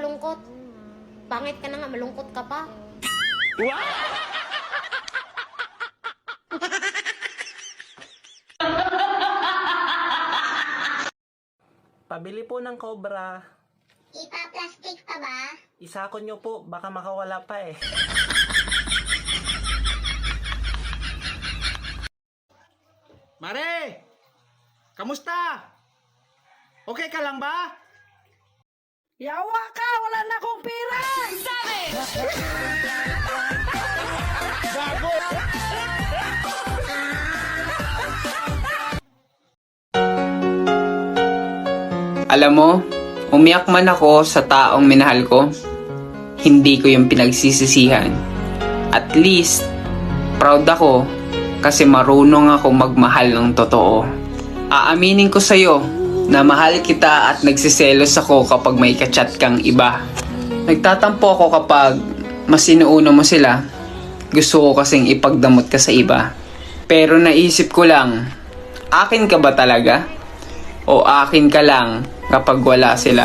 malungkot. Pangit ka na nga, malungkot ka pa. Pabili po ng cobra. Ipa-plastic pa ba? Isako nyo po, baka makawala pa eh. Mare! Kamusta? Okay ka lang ba? Yawa ka! Wala na akong pera! Alam mo, umiyak man ako sa taong minahal ko, hindi ko yung pinagsisisihan. At least, proud ako kasi marunong ako magmahal ng totoo. Aaminin ko sa'yo na mahal kita at nagsiselos ako kapag may kachat kang iba. Nagtatampo ako kapag mas inuuna mo sila. Gusto ko kasing ipagdamot ka sa iba. Pero naisip ko lang, akin ka ba talaga? o akin ka lang kapag wala sila.